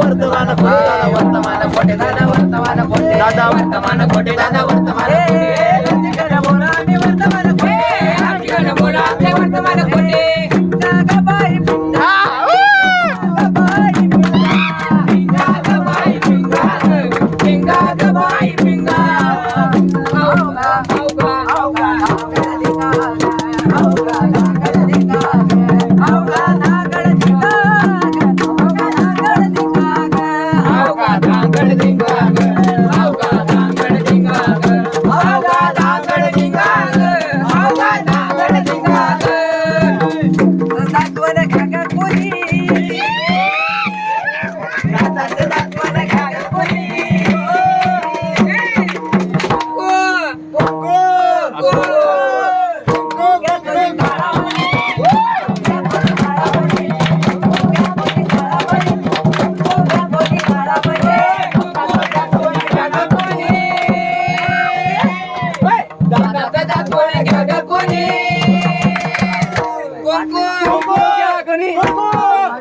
வர்த்தமான வர்த்தமான கோட்டை தானா வர்த்தமான கோட்டை தாதா. வர்த்தமான கோட்டை தாதா வர்த்தமான Bye.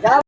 नाही